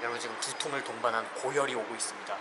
여러분 지금 두통을 동반한 고열이 오고 있습니다.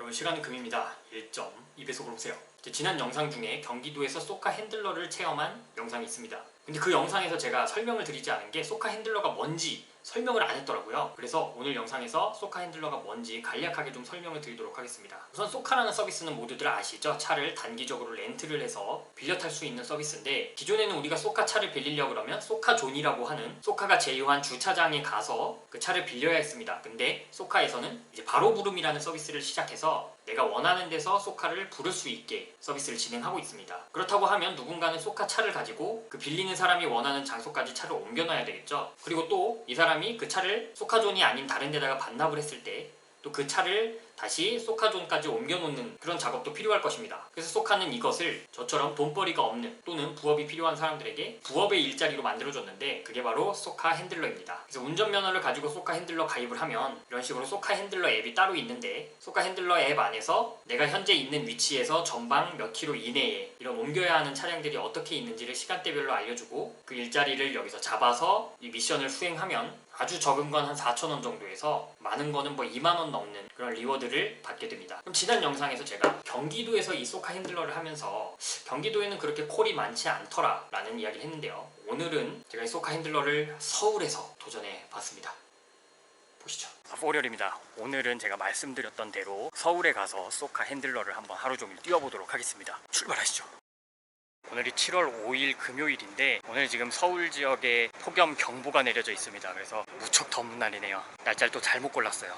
여러분 시간은 금입니다. 1점 2배속으로 오세요. 이제 지난 영상 중에 경기도에서 소카 핸들러를 체험한 영상이 있습니다. 근데 그 영상에서 제가 설명을 드리지 않은 게 소카 핸들러가 뭔지 설명을 안 했더라고요. 그래서 오늘 영상에서 소카 핸들러가 뭔지 간략하게 좀 설명을 드리도록 하겠습니다. 우선 소카라는 서비스는 모두들 아시죠? 차를 단기적으로 렌트를 해서 빌려 탈 수 있는 서비스인데 기존에는 우리가 소카 차를 빌리려 그러면 소카존이라고 하는 소카가 제휴한 주차장에 가서 그 차를 빌려야 했습니다. 근데 소카에서는 이제 바로 부름이라는 서비스를 시작해서 내가 원하는 데서 소카를 부를 수 있게 서비스를 진행하고 있습니다. 그렇다고 하면 누군가는 소카 차를 가지고 그 빌리는 사람이 원하는 장소까지 차를 옮겨놔야 되겠죠. 그리고 또 이 사람 이 그 차를 소카존이 아닌 다른 데다가 반납을 했을 때 또 그 차를 다시 소카존까지 옮겨놓는 그런 작업도 필요할 것입니다. 그래서 소카는 이것을 저처럼 돈벌이가 없는 또는 부업이 필요한 사람들에게 부업의 일자리로 만들어줬는데 그게 바로 소카 핸들러입니다. 그래서 운전면허를 가지고 소카 핸들러 가입을 하면 이런 식으로 소카 핸들러 앱이 따로 있는데 소카 핸들러 앱 안에서 내가 현재 있는 위치에서 전방 몇 킬로 이내에 이런 옮겨야 하는 차량들이 어떻게 있는지를 시간대별로 알려주고 그 일자리를 여기서 잡아서 이 미션을 수행하면 아주 적은 건 한 4,000원 정도에서 많은 거는 뭐 2만 원 넘는 그런 리워드를 받게 됩니다. 그럼 지난 영상에서 제가 경기도에서 이 소카 핸들러를 하면서 경기도에는 그렇게 콜이 많지 않더라 라는 이야기를 했는데요. 오늘은 제가 이 소카 핸들러를 서울에서 도전해 봤습니다. 보시죠. 아, 포렬입니다. 오늘은 제가 말씀드렸던 대로 서울에 가서 소카 핸들러를 한번 하루 종일 뛰어보도록 하겠습니다. 출발하시죠. 오늘이 7월 5일 금요일인데 오늘 지금 서울 지역에 폭염 경보가 내려져 있습니다. 그래서 무척 더운 날이네요. 날짜를 또 잘못 골랐어요.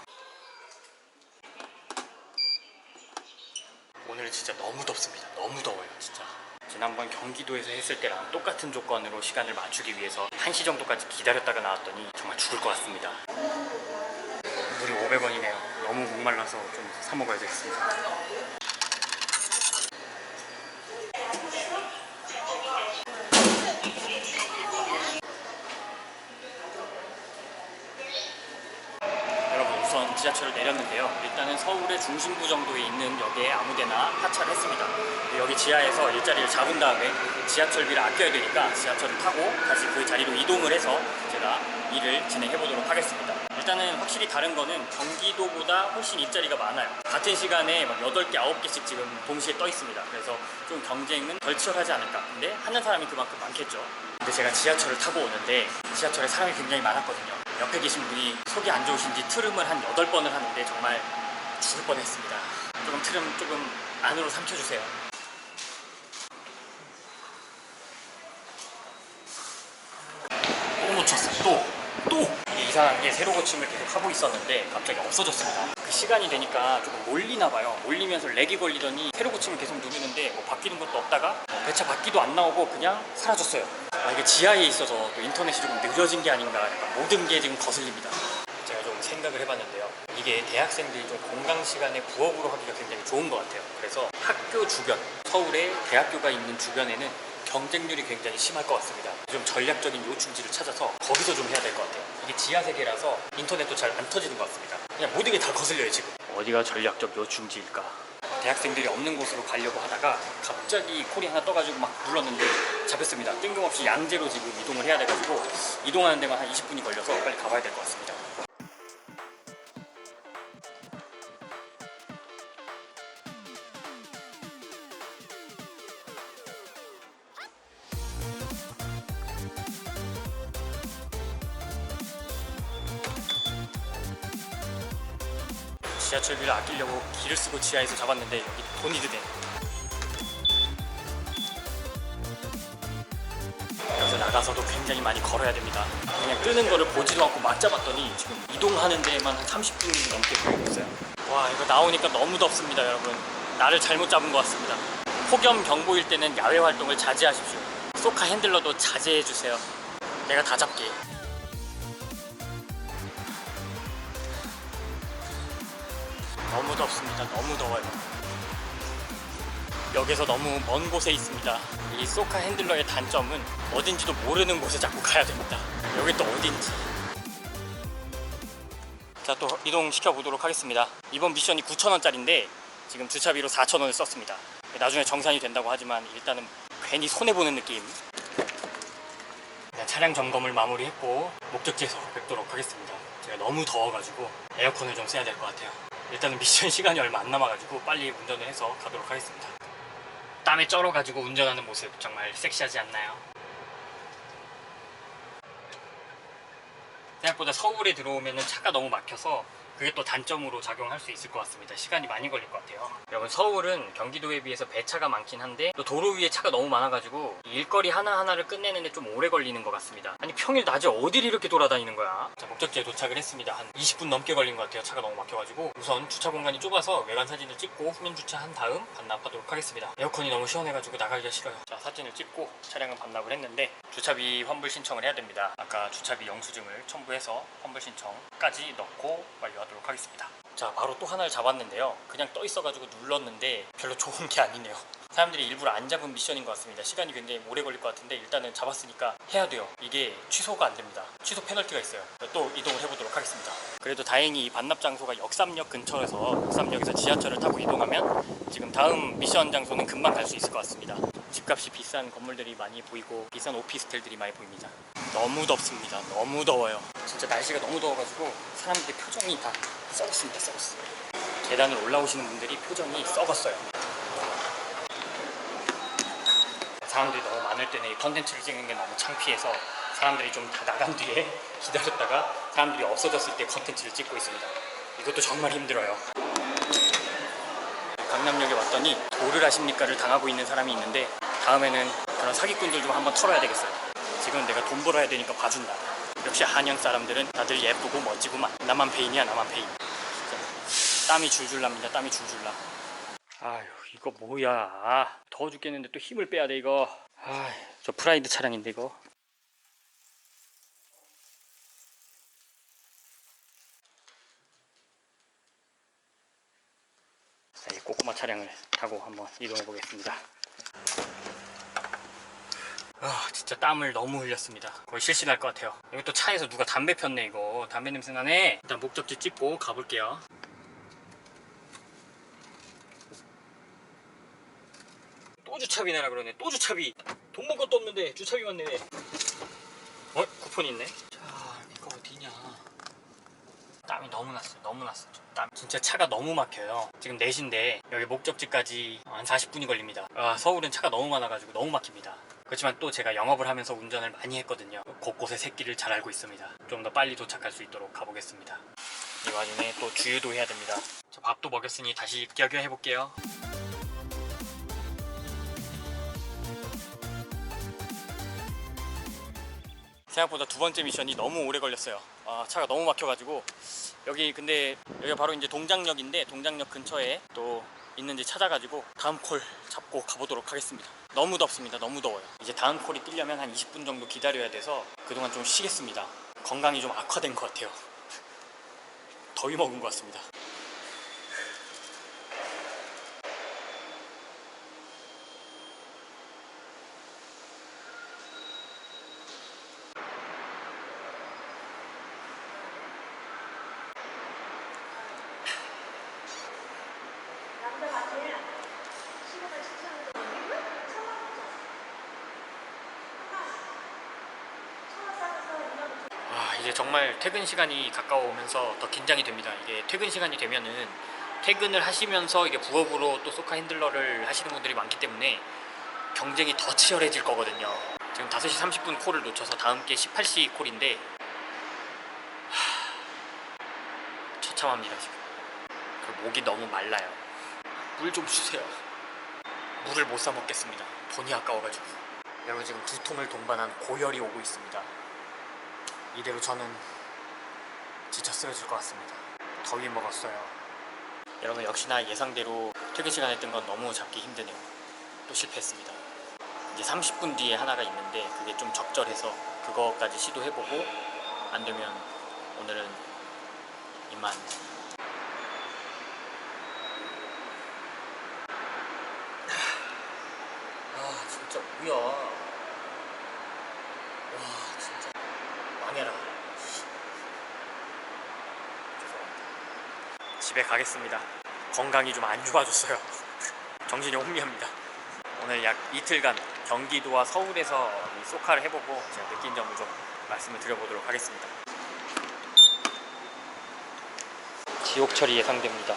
오늘 진짜 너무 덥습니다. 너무 더워요, 진짜. 지난번 경기도에서 했을 때랑 똑같은 조건으로 시간을 맞추기 위해서 1시 정도까지 기다렸다가 나왔더니 정말 죽을 것 같습니다. 물이 500원이네요. 너무 목말라서 좀 사 먹어야 되겠습니다. 여러분 우선 지하철을 내렸는데요. 일단은 서울의 중심부 정도에 있는 역에 아무데나 하차를 했습니다. 여기 지하에서 일자리를 잡은 다음에 지하철비를 아껴야 되니까 지하철을 타고 다시 그 자리로 이동을 해서 제가 일을 진행해 보도록 하겠습니다. 일단은 확실히 다른 거는 경기도보다 훨씬 일자리가 많아요. 같은 시간에 막 8개, 9개씩 지금 동시에 떠 있습니다. 그래서 좀 경쟁은 덜 치열하지 않을까. 근데 하는 사람이 그만큼 많겠죠. 근데 제가 지하철을 타고 오는데 지하철에 사람이 굉장히 많았거든요. 옆에 계신 분이 속이 안 좋으신지 트름을 한 8번을 하는데 정말 죽을 뻔했습니다. 조금 트름 조금 안으로 삼켜주세요. 또 놓쳤어. 또. 또. 이게 이상한 게 세로 고침을 계속 하고 있었는데 갑자기 없어졌습니다. 그 시간이 되니까 조금 몰리나 봐요. 몰리면서 렉이 걸리더니 세로 고침을 계속 누르는데 뭐 바뀌는 것도 없다가 뭐 배차 바퀴도 안 나오고 그냥 사라졌어요. 아, 이게 지하에 있어서 또 인터넷이 조금 느려진 게 아닌가 약간 모든 게 지금 거슬립니다. 제가 좀 생각을 해봤는데요. 이게 대학생들이 좀 공강 시간에 부업으로 하기가 굉장히 좋은 것 같아요. 그래서 학교 주변, 서울에 대학교가 있는 주변에는 경쟁률이 굉장히 심할 것 같습니다. 좀 전략적인 요충지를 찾아서 거기서 좀 해야 될 것 같아요. 이게 지하 세계라서 인터넷도 잘 안 터지는 것 같습니다. 그냥 모든 게 다 거슬려요 지금. 어디가 전략적 요충지일까? 대학생들이 없는 곳으로 가려고 하다가 갑자기 콜이 하나 떠가지고 막 눌렀는데 잡혔습니다. 뜬금없이 양재로 지금 이동을 해야 돼가지고 이동하는 데만 한 20분이 걸려서 빨리 가봐야 될 것 같습니다. 지하철비를 아끼려고 길을 쓰고 지하에서 잡았는데 여기 돈이 드네. 여기서 나가서도 굉장히 많이 걸어야 됩니다. 그냥 뜨는 거를 보지도 않고 막 잡았더니 지금 이동하는 데에만 한 30분이 넘게 걸리고 있어요. 와 이거 나오니까 너무 덥습니다 여러분. 나를 잘못 잡은 것 같습니다. 폭염 경보일 때는 야외 활동을 자제하십시오. 소카 핸들러도 자제해 주세요. 내가 다 잡게. 너무 덥습니다. 너무 더워요. 역에서 너무 먼 곳에 있습니다. 이 소카 핸들러의 단점은 어딘지도 모르는 곳에 자꾸 가야 됩니다. 여기 또 어딘지. 자, 또 이동시켜 보도록 하겠습니다. 이번 미션이 9,000원짜리인데 지금 주차비로 4,000원을 썼습니다. 나중에 정산이 된다고 하지만 일단은 괜히 손해보는 느낌. 차량 점검을 마무리했고 목적지에서 뵙도록 하겠습니다. 제가 너무 더워가지고 에어컨을 좀 써야 될 것 같아요. 일단은 미션 시간이 얼마 안 남아가지고 빨리 운전을 해서 가도록 하겠습니다. 땀에 쩔어가지고 운전하는 모습 정말 섹시하지 않나요? 생각보다 서울에 들어오면 차가 너무 막혀서 그게 또 단점으로 작용할 수 있을 것 같습니다. 시간이 많이 걸릴 것 같아요. 여러분 서울은 경기도에 비해서 배차가 많긴 한데 또 도로 위에 차가 너무 많아가지고 이 일거리 하나하나를 끝내는데 좀 오래 걸리는 것 같습니다. 아니 평일 낮에 어디를 이렇게 돌아다니는 거야? 자 목적지에 도착을 했습니다. 한 20분 넘게 걸린 것 같아요. 차가 너무 막혀가지고 우선 주차 공간이 좁아서 외관 사진을 찍고 후면 주차한 다음 반납하도록 하겠습니다. 에어컨이 너무 시원해가지고 나가기가 싫어요. 자 사진을 찍고 차량은 반납을 했는데 주차비 환불 신청을 해야 됩니다. 아까 주차비 영수증을 첨부해서 환불 신청까지 넣고 완료 하도록 하겠습니다. 자 바로 또 하나를 잡았는데요. 그냥 떠 있어가지고 눌렀는데 별로 좋은 게 아니네요. 사람들이 일부러 안 잡은 미션인 것 같습니다. 시간이 굉장히 오래 걸릴 것 같은데 일단은 잡았으니까 해야 돼요. 이게 취소가 안 됩니다. 취소 페널티가 있어요. 또 이동을 해보도록 하겠습니다. 그래도 다행히 이 반납 장소가 역삼역 근처라서 역삼역에서 지하철을 타고 이동하면 지금 다음 미션 장소는 금방 갈 수 있을 것 같습니다. 집값이 비싼 건물들이 많이 보이고 비싼 오피스텔들이 많이 보입니다. 너무 덥습니다. 너무 더워요. 진짜 날씨가 너무 더워가지고 사람들의 표정이 다 썩었습니다. 썩었어요. 계단을 올라오시는 분들이 표정이 썩었어요. 사람들이 너무 많을 때는 이 컨텐츠를 찍는 게 너무 창피해서 사람들이 좀 다 나간 뒤에 기다렸다가 사람들이 없어졌을 때 컨텐츠를 찍고 있습니다. 이것도 정말 힘들어요. 강남역에 왔더니 뭐를 하십니까를 당하고 있는 사람이 있는데 다음에는 그런 사기꾼들 좀 한번 털어야 되겠어요. 지금 내가 돈 벌어야 되니까 봐준다. 역시 한양 사람들은 다들 예쁘고 멋지구만. 나만 페인이야 나만 페인. 땀이 줄줄 납니다. 땀이 줄줄 나. 아휴 이거 뭐야 더워 죽겠는데 또 힘을 빼야 돼 이거 아저 프라이드 차량인데 이거 자, 이 꼬꼬마 차량을 타고 한번 이동해 보겠습니다 아 진짜 땀을 너무 흘렸습니다. 거의 실신할 것 같아요. 여기 또 차에서 누가 담배 폈네 이거. 담배 냄새 나네. 일단 목적지 찍고 가볼게요. 또 주차비 내라 그러네. 또 주차비. 돈번 것도 없는데 주차비만 내네 어? 쿠폰이 있네? 자 이거 어디냐? 땀이 너무 났어요. 너무 났어요. 땀. 진짜 차가 너무 막혀요. 지금 4시인데 여기 목적지까지 한 40분이 걸립니다. 아 서울은 차가 너무 많아가지고 너무 막힙니다 그렇지만 또 제가 영업을 하면서 운전을 많이 했거든요. 곳곳에 새끼를 잘 알고 있습니다. 좀 더 빨리 도착할 수 있도록 가보겠습니다. 이 와중에 또 주유도 해야 됩니다. 저 밥도 먹였으니 다시 기억해 해볼게요. 생각보다 두 번째 미션이 너무 오래 걸렸어요. 아, 차가 너무 막혀가지고. 여기 근데 여기가 바로 이제 동장역인데 동장역 근처에 또 있는지 찾아가지고 다음 콜 잡고 가보도록 하겠습니다. 너무 덥습니다. 너무 더워요. 이제 다음 콜이 뛰려면 한 20분 정도 기다려야 돼서 그동안 좀 쉬겠습니다. 건강이 좀 악화된 것 같아요. 더위 먹은 것 같습니다. 남자 맞아요. 신호가 추천하는 거. 천만 원. 천만 싸서 이만 아 이제 정말 퇴근 시간이 가까워오면서 더 긴장이 됩니다. 이게 퇴근 시간이 되면은 퇴근을 하시면서 이게 부업으로 또 소카 핸들러를 하시는 분들이 많기 때문에 경쟁이 더 치열해질 거거든요. 지금 5시 30분 콜을 놓쳐서 다음 게 18시 콜인데 하... 처참합니다 지금. 그 목이 너무 말라요. 물 좀 주세요. 물을 못 사 먹겠습니다. 돈이 아까워가지고. 여러분 지금 두 통을 동반한 고열이 오고 있습니다. 이대로 저는 지쳐 쓰러질 것 같습니다. 더위 먹었어요. 여러분 역시나 예상대로 퇴근 시간 했던 건 너무 잡기 힘드네요. 또 실패했습니다. 이제 30분 뒤에 하나가 있는데 그게 좀 적절해서 그거까지 시도해보고 안 되면 오늘은 이만. 아 진짜 뭐야. 와 진짜 망해라. 죄송합니다. 집에 가겠습니다. 건강이 좀 안 좋아졌어요. 정신이 혼미합니다. 오늘 약 이틀간 경기도와 서울에서 이 소카를 해보고 제가 느낀 점을 좀 말씀을 드려보도록 하겠습니다. 지옥철이 예상됩니다.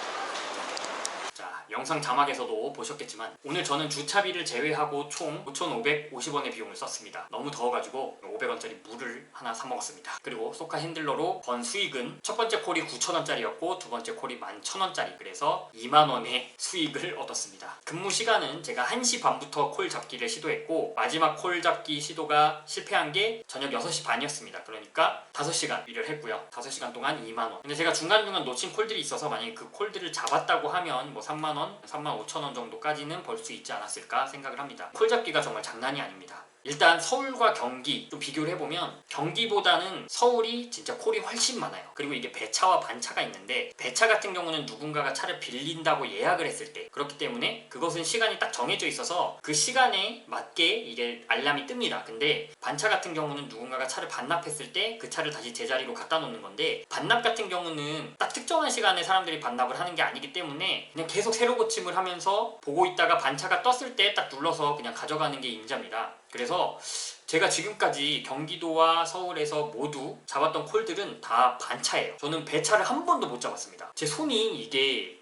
자, 영상 자막에서도 보셨겠지만 오늘 저는 주차비를 제외하고 총 5,550원의 비용을 썼습니다. 너무 더워가지고 500원짜리 물을 하나 사 먹었습니다. 그리고 소카 핸들러로 번 수익은 첫 번째 콜이 9,000원짜리였고 두 번째 콜이 11,000원짜리 그래서 2만원의 수익을 얻었습니다. 근무 시간은 제가 1시 반부터 콜 잡기를 시도했고 마지막 콜 잡기 시도가 실패한 게 저녁 6시 반이었습니다. 그러니까 5시간 일을 했고요. 5시간 동안 2만원. 근데 제가 중간중간 놓친 콜들이 있어서 만약에 그 콜들을 잡았다고 하면 뭐 3만원, 3만 5천원 정도까지는 벌 수 있지 않았을까 생각을 합니다. 콜 잡기가 정말 장난이 아닙니다. 일단 서울과 경기 좀 비교를 해보면 경기보다는 서울이 진짜 콜이 훨씬 많아요. 그리고 이게 배차와 반차가 있는데 배차 같은 경우는 누군가가 차를 빌린다고 예약을 했을 때 그렇기 때문에 그것은 시간이 딱 정해져 있어서 그 시간에 맞게 이게 알람이 뜹니다. 근데 반차 같은 경우는 누군가가 차를 반납했을 때 그 차를 다시 제자리로 갖다 놓는 건데 반납 같은 경우는 딱 특정한 시간에 사람들이 반납을 하는 게 아니기 때문에 그냥 계속 새로 고침을 하면서 보고 있다가 반차가 떴을 때 딱 눌러서 그냥 가져가는 게 임자입니다. 그래서 제가 지금까지 경기도와 서울에서 모두 잡았던 콜들은 다 반차예요. 저는 배차를 한 번도 못 잡았습니다. 제 손이 이게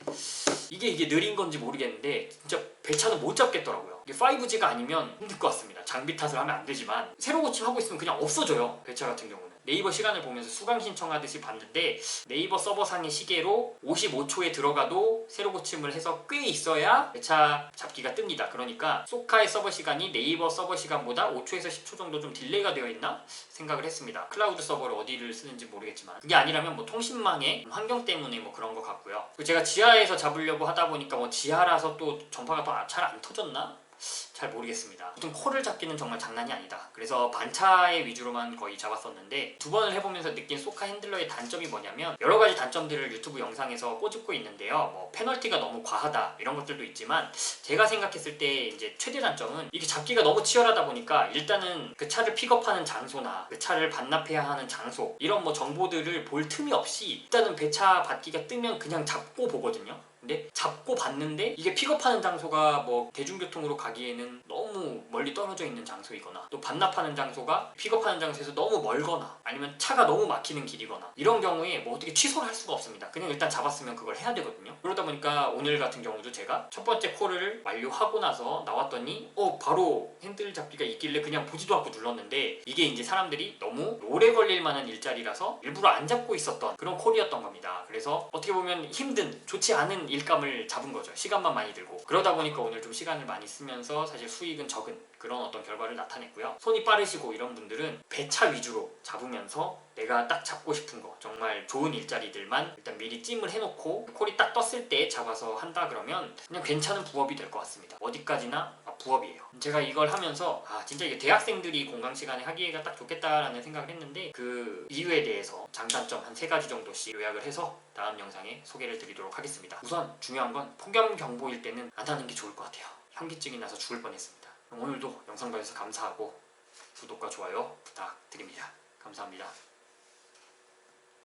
이게 이게 느린 건지 모르겠는데 진짜 배차는 못 잡겠더라고요. 이게 5G가 아니면 힘들 것 같습니다. 장비 탓을 하면 안 되지만 새로 고침하고 있으면 그냥 없어져요. 배차 같은 경우는. 네이버 시간을 보면서 수강 신청하듯이 봤는데 네이버 서버상의 시계로 55초에 들어가도 새로 고침을 해서 꽤 있어야 배차 잡기가 뜹니다. 그러니까 소카의 서버 시간이 네이버 서버 시간보다 5초에서 10초 정도 좀 딜레이가 되어 있나 생각을 했습니다. 클라우드 서버를 어디를 쓰는지 모르겠지만 그게 아니라면 뭐 통신망의 환경 때문에 뭐 그런 것 같고요. 제가 지하에서 잡으려고 하다 보니까 뭐 지하라서 또 전파가 더 잘 안 터졌나? 잘 모르겠습니다. 아무튼 콜을 잡기는 정말 장난이 아니다. 그래서 반차의 위주로만 거의 잡았었는데 두 번을 해보면서 느낀 소카 핸들러의 단점이 뭐냐면 여러 가지 단점들을 유튜브 영상에서 꼬집고 있는데요. 뭐 페널티가 너무 과하다 이런 것들도 있지만 제가 생각했을 때 이제 최대 단점은 이게 잡기가 너무 치열하다 보니까 일단은 그 차를 픽업하는 장소나 그 차를 반납해야 하는 장소 이런 뭐 정보들을 볼 틈이 없이 일단은 배차 받기가 뜨면 그냥 잡고 보거든요. 근데 잡고 봤는데 이게 픽업하는 장소가 뭐 대중교통으로 가기에는 너무 멀리 떨어져 있는 장소이거나 또 반납하는 장소가 픽업하는 장소에서 너무 멀거나 아니면 차가 너무 막히는 길이거나 이런 경우에 뭐 어떻게 취소를 할 수가 없습니다. 그냥 일단 잡았으면 그걸 해야 되거든요. 그러다 보니까 오늘 같은 경우도 제가 첫 번째 콜을 완료하고 나서 나왔더니 어 바로 핸들 잡기가 있길래 그냥 보지도 않고 눌렀는데 이게 이제 사람들이 너무 오래 걸릴 만한 일자리라서 일부러 안 잡고 있었던 그런 콜이었던 겁니다. 그래서 어떻게 보면 힘든 좋지 않은 일감을 잡은 거죠. 시간만 많이 들고 그러다 보니까 오늘 좀 시간을 많이 쓰면서 사실 수익 은 적은 그런 어떤 결과를 나타냈고요. 손이 빠르시고 이런 분들은 배차 위주로 잡으면서 내가 딱 잡고 싶은 거 정말 좋은 일자리들만 일단 미리 찜을 해놓고 콜이 딱 떴을 때 잡아서 한다 그러면 그냥 괜찮은 부업이 될 것 같습니다. 어디까지나 아, 부업이에요. 제가 이걸 하면서 아 진짜 이게 대학생들이 공강 시간에 하기가 딱 좋겠다라는 생각을 했는데 그 이유에 대해서 장단점 한 세 가지 정도씩 요약을 해서 다음 영상에 소개를 드리도록 하겠습니다. 우선 중요한 건 폭염 경보일 때는 안 하는 게 좋을 것 같아요. 현기증이 나서 죽을 뻔했습니다. 오늘도 영상 봐주셔서 감사하고 구독과 좋아요 부탁드립니다. 감사합니다.